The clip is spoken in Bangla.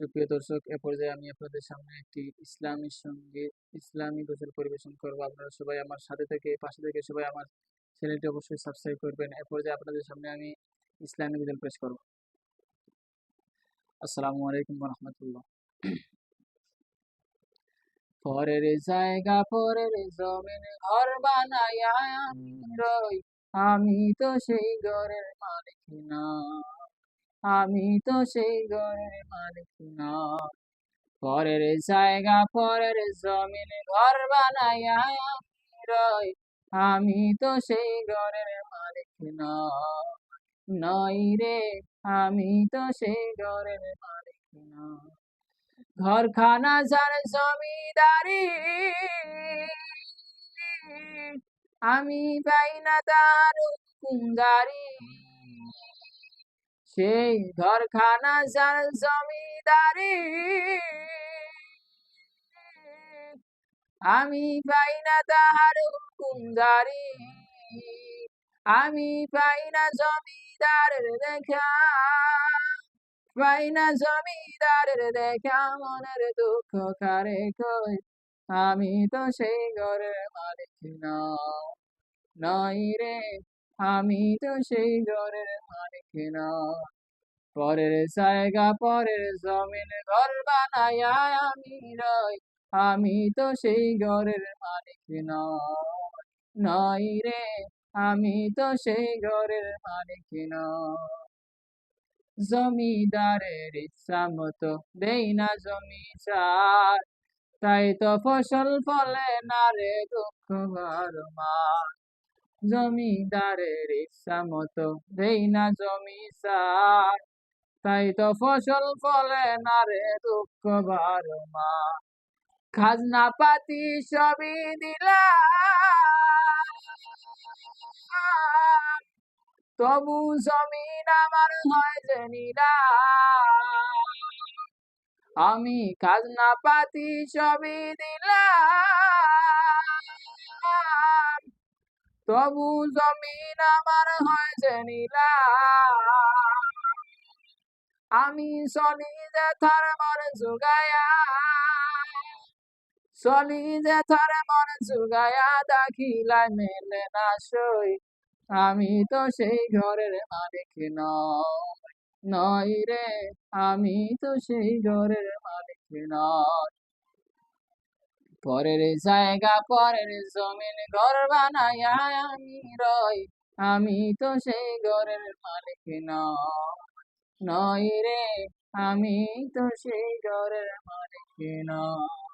সুপ্রিয় দর্শক, এ পর্যায়ে আমি আপনাদের সামনে একটি ইসলামী সংগীত ইসলামী গজল পরিবেশন করব। আপনারা সবাই আমার সাথে থেকে, পাশে থেকে সবাই আমার চ্যানেলটি অবশ্যই সাবস্ক্রাইব করবেন। এ পর্যায়ে আপনাদের সামনে আমি ইসলামী গজল পেশ করব। আসসালামু আলাইকুম রহমতুল্লাহ পরের জায়গা, পরের জমিন ঘর বানায়া আমি তো সেই ঘরের মালিক না। আমি তো সেই ঘরের মালিক না। পরের জায়গা, পরের জমিন ঘর আমি রই। আমি তো সেই ঘরের মালিক না। নই রে আমি তো সেই ঘরের মালিক না। ঘরখানা যার জমিদারি, আমি পাই না তার হুকুমদারি সেই ঘরখানা যার জমিদারি। আমি পাই না তাহার হুকুমদারি আমি পাই না জমিদারের দেখা। পাই না জমিদারের দেখা, মনের দুঃখ কারে কই আমি তো সেই ঘরের মালিক না নই রে। আমি তো সেই ঘরের মালিক না। পরের জায়গা, পরের জমিন ঘর বানায়া আমি রই আমি তো সেই ঘরের মালিক নই রে। আমি তো সেই ঘরের মালিক না। জমিদারের ইচ্ছা মতো দেই না জমি চার। তাই তো ফসল ফলে না রে দুঃখ মার। জমিদারের ইচ্ছা মতো দেই না জমি সার। তাই তো ফসল ফলে না রে দুঃখ মা। খাজনা পাতি সবই দিলাম। তবু জমিন আমার হয় যে আমি খাজনা পাতি সবই দিলাম। তবু জমিন আমার হয় যে আমি চলি যে থার মন জুগায়া চলি যে থার মন জুগায়া দাখিলাই মেলে না সই। আমি তো সেই ঘরের মালিক নয় নই রে। আমি তো সেই ঘরের মালিক নয় পরের জায়গা, পরের জমিন ঘর বানাই আমি রই। আমি তো সেই ঘরের মালিক নয় নই রে। আমি তো সেই ঘরের মালিক নয়